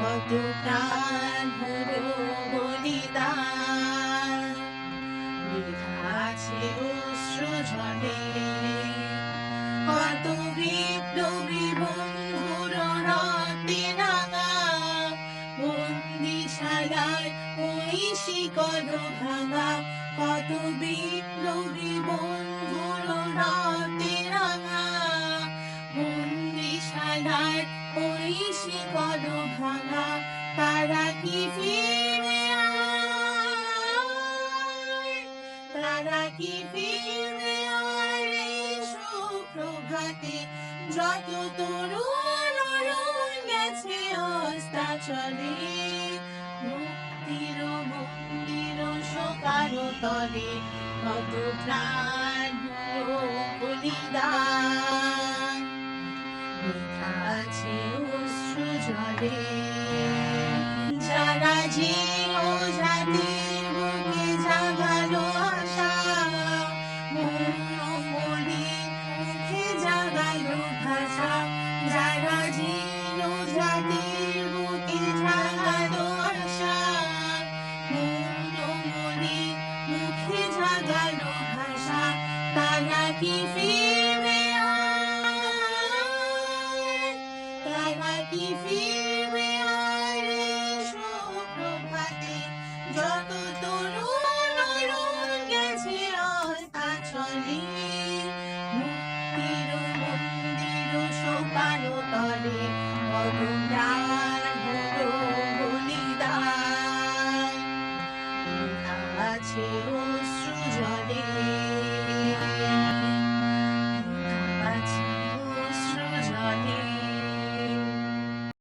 কত প্রাণ হলো বলিদান। আছে অশ্রু ঝরে। কত বিপ্লবী বন্ধুর রাঙা বন্দিশালায় ওই শিকল ভাঙা। কত বিপ্লবী বন্ধুর রাঙা বন্দিশালায় ওই শিকল ভাঙা তারা কি ফিরে তারা কি ফিরে সুপ্রভাতে? যত তরুণ গেছে অস্তাচলে মুক্তির মন্দির সকাল তলে কত প্রাণ আছে অশ্রু জলে যারা যে ও জাতির বুকে জাগালো আশা কি ফিরবে তারা কি ফিরবে আয় রে সুপ্রভাতে। যত তরুণ গেছে অস্তাচলে মুক্তির মন্দির সোপান তলে অবদান বলিদান। আছে